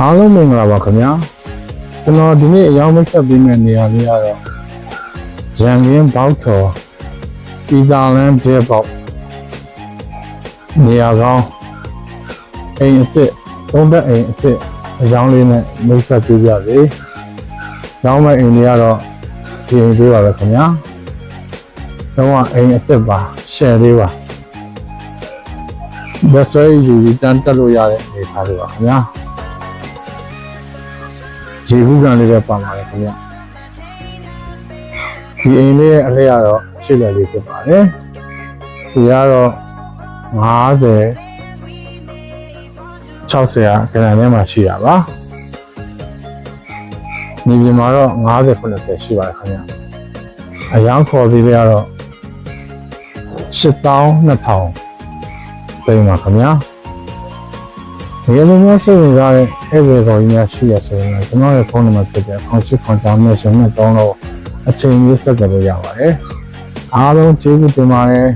အားလုံးမင်္ဂလာပါခင်ဗျာကျွန်တော်ဒီနေ့အရောက်မိတ်ဆက်ပေးမယ့်နေရာလေးကတော့ရန်ကင်းဘောက်ထော်ဤသာလန်ဒဲဘောက်နေရာကောင်းအိမ်အစ်စ်သုံးသက်အိမ်အစ်စ်အကြောင်းလေးနဲ့မိတ်ဆက်ပေးကြစေ။ကျောင်းမဲ့အိမ်တွေကတော့ဒီအိမ်လေးပါပဲခင်ဗျာ။တော့အိမ်အစ်စ်ပါရှယ်လေးပါဘယ်ဆွဲယူပြီးတန်းတက်လို့ရတဲ့အနေအထားလေးပါခင်ဗျာ။ ရေဘူးကန်လေးလည်းပါပါတယ်ခင်ဗျဒီအိမ်လေးရဲ့အလဲကတော့ရှစ်လက်လေးဖြစ်ပါတယ်ဒီကတော့50 60ရာခဏထဲမှာရှိတာပါနေပြင်မှာတော့50 90ရှိပါတယ်ခင်ဗျအယောင်ခေါ်သေးတွေကတော့8200ပြင်ပါခင်ဗျာ ဒီလိုမျိုးစိတ်ဝင်စားတဲ့အဲ့ဒီကောင်ကြီးများရှိရဆိုရင်လည်းကျွန်တော်ရဲ့ဖုန်းနံပါတ်ဖြစ်တဲ့08ခွန်ကြောင်းနဲ့ရှင်နဲ့တောင်းတော့အချိန်ကြီးဆက်သွယ်လို့ရပါတယ်အားလုံးကျေးဇူးတင်ပါတယ်